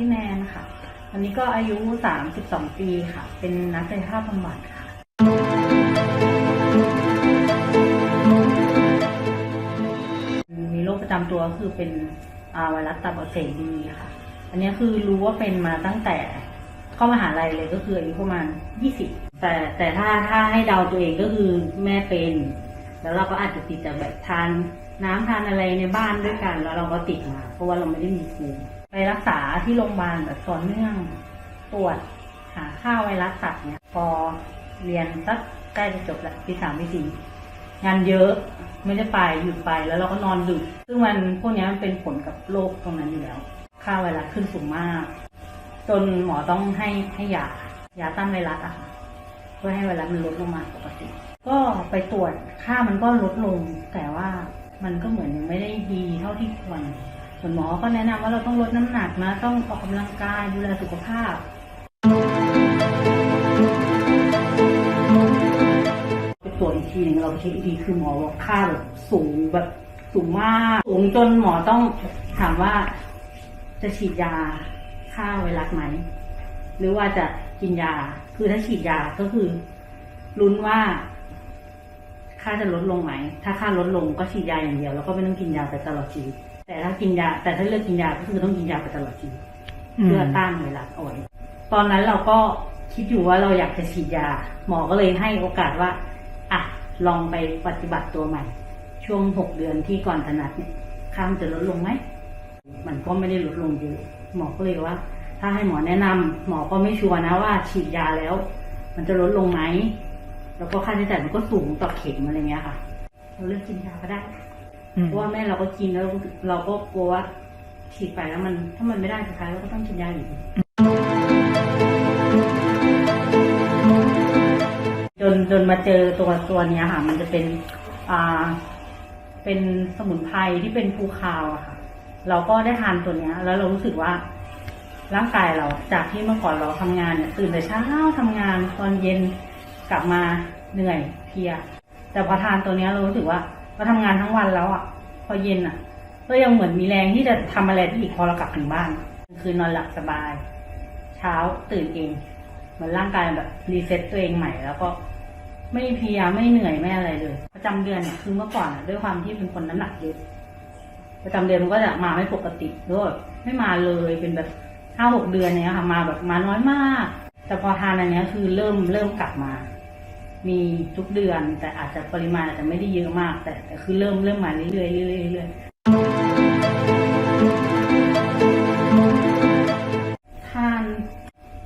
ชื่อแนนค่ะตอนนี้ก็อายุ 32 ปีค่ะ เป็นนักกายภาพบำบัดค่ะ มีโรคประจำตัวก็คือเป็นอ่าไวรัสตับอักเสบบีค่ะ อันนี้คือรู้ว่าเป็นมาตั้งแต่เข้ามหาลัยเลยก็คืออายุประมาณ 20 แต่แต่ถ้าถ้าให้เดาตัวเองก็คือแม่เป็น แล้วเราก็อาจจะติดจากแบบทานน้ำทานอะไรในบ้านด้วยกัน แล้วเราก็ติดมา เพราะว่าเราไม่ได้มีภูมิ ไปรักษาที่โรงพยาบาลแบบต่อเนื่องตรวจหาค่าไวรัสตับเนี่ยพอเรียนสักใกล้จะจบแล้วปีสามปีสี่งานเยอะไม่ได้ไปหยุดไปแล้วเราก็นอนดึก ซึ่งมันพวกนี้มันเป็นผลกับโรคตรงนั้นอยู่แล้ว ค่าไวรัสขึ้นสูงมาก จนหมอต้องให้ให้ยายาต้านไวรัสอะค่ะเพื่อให้ไวรัสมันลดลงมาปกติ ก็ไปตรวจค่ามันก็ลดลง แต่ว่ามันก็เหมือนยังไม่ได้ดีเท่าที่ควร ส่วนหมอก็แนะนำว่าเราต้องลดน้ำหนักนะต้องออกกำลังกายดูแลสุขภาพ ไปตรวจอีกทีหนึ่งเราไปเช็คอีกทีคือหมอบอกค่าแบบสูงแบบสูงมาก สูงจนหมอต้องถามว่าจะฉีดยาฆ่าไวรัสไหม หรือว่าจะกินยา คือถ้าฉีดยาก็คือลุ้นว่าค่าจะลดลงไหม ถ้าค่าลดลงก็ฉีดยาอย่างเดียว แล้วก็ไม่ต้องกินยาไปตลอดชีวิต แต่ถ้ากินยา แต่ถ้าเลือกกินยาก็คือต้องกินยาไปตลอดชีวิตเพื่อต้านไวรัสเอาไว้ตอนนั้นเราก็คิดอยู่ว่าเราอยากจะฉีดยา หมอก็เลยให้โอกาสว่าอะลองไปปฏิบัติตัวใหม่ ช่วงหกเดือนที่ก่อนถนัดเนี่ยค่ามันจะลดลงไหมมันก็ไม่ได้ลดลงเยอะหมอก็เลยว่า ถ้าให้หมอแนะนำหมอก็ไม่ชัวร์นะว่าฉีดยาแล้ว มันจะลดลงไหมแล้วก็ค่าใช้จ่ายมันก็สูงต่อเข็มอะไรเงี้ยค่ะ เราเลือกกินยาก็ได้อืม เพราะว่าแม่เราก็กินแล้วเราก็กลัวว่าฉีดไปแล้วมัน ถ้ามันไม่ได้สุดท้ายเราก็ต้องกินยาอยู่ดีจนจนมาเจอตัวตัวเนี้ยค่ะ มันจะเป็นอ่าเป็นสมุนไพรที่เป็นภูคาวอะค่ะ เราก็ได้ทานตัวเนี้ย แล้วเรารู้สึกว่าร่างกายเราจากที่เมื่อก่อนเราทำงานเนี่ยตื่นแต่เช้าทำงานตอนเย็นกลับมาเหนื่อยเพลีย แต่พอทานตัวเนี้ยเรารู้สึกว่า เราทำงานทั้งวันแล้วอะ พอเย็นอะ ก็ยังเหมือนมีแรงที่จะทำอะไรที่อีกพอเรากลับถึงบ้าน คือนอนหลับสบาย เช้าตื่นเองเหมือนร่างกายแบบรีเซ็ตตัวเองใหม่แล้วก็ไม่เพียไม่เหนื่อยไม่อะไรเลยประจำเดือนเนี่ยคือเมื่อก่อนอะด้วยความที่เป็นคนน้ำหนักเยอะประจำเดือนมันก็จะมาไม่ปกติด้วยไม่มาเลยเป็นแบบห้าหกเดือนเนี้ยค่ะมาแบบมาน้อยมาก แต่พอทานอันนี้คือเริ่มเริ่มกลับมา มีทุกเดือน แต่อาจจะปริมาณอาจจะไม่ได้เยอะมาก แต่แต่คือเริ่มเริ่มมาเรื่อยๆเรื่อยๆเรื่อยๆทาน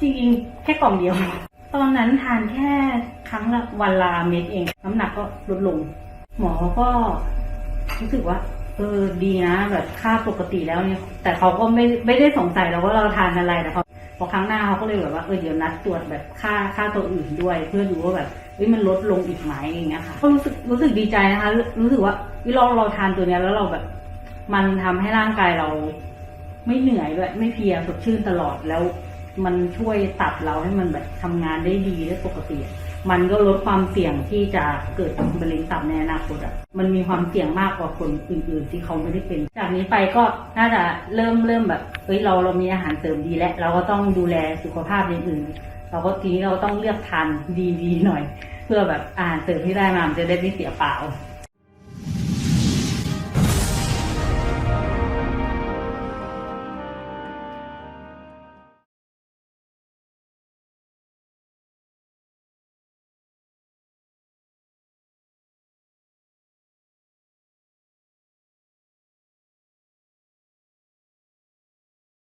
จริงๆแค่กล่องเดียว ตอนนั้นทานแค่ครั้งละวันละเม็ดเอง น้ำหนักก็ลดลง หมอก็รู้สึกว่าเออดีนะแบบค่าปกติแล้วเนี่ย แต่เขาก็ไม่ไม่ได้สงสัยเราว่าเราทานอะไรแต่เขา อครั้งหน้าเขาก็เลยแบบว่าเออเดี๋ยวนัดตรวจแบบค่าค่าตัวอื่นด้วย เพื่อดูว่าแบบเฮ้ยมันลดลงอีกไหมอย่างเงี้ยค่ะก็รู้สึกรู้สึกดีใจนะคะ รู้สึกว่าเฮ้ยเราเราทานตัวเนี้ยแล้วเราแบบ มันทำให้ร่างกายเรา ไม่เหนื่อยด้วยไม่เพียสดชื่นตลอดแล้ว มันช่วยตับเราให้มันแบบทำงานได้ดีได้ปกติ มันก็ลดความเสี่ยงที่จะเกิดมะเร็งตับในอนาคตอะ มันมีความเสี่ยงมากกว่าคนอื่นๆ ที่เขาไม่ได้เป็น จากนี้ไปก็น่าจะเริ่มเริ่มแบบเฮ้ยเราเรามีอาหารเสริมดีแล้ว เราก็ต้องดูแลสุขภาพอย่างอื่น เราก็ทีนี้เราต้องเลือกทานดีๆหน่อย เพื่อแบบอาหารเสริมที่ได้มามันจะได้ไม่เสียเปล่า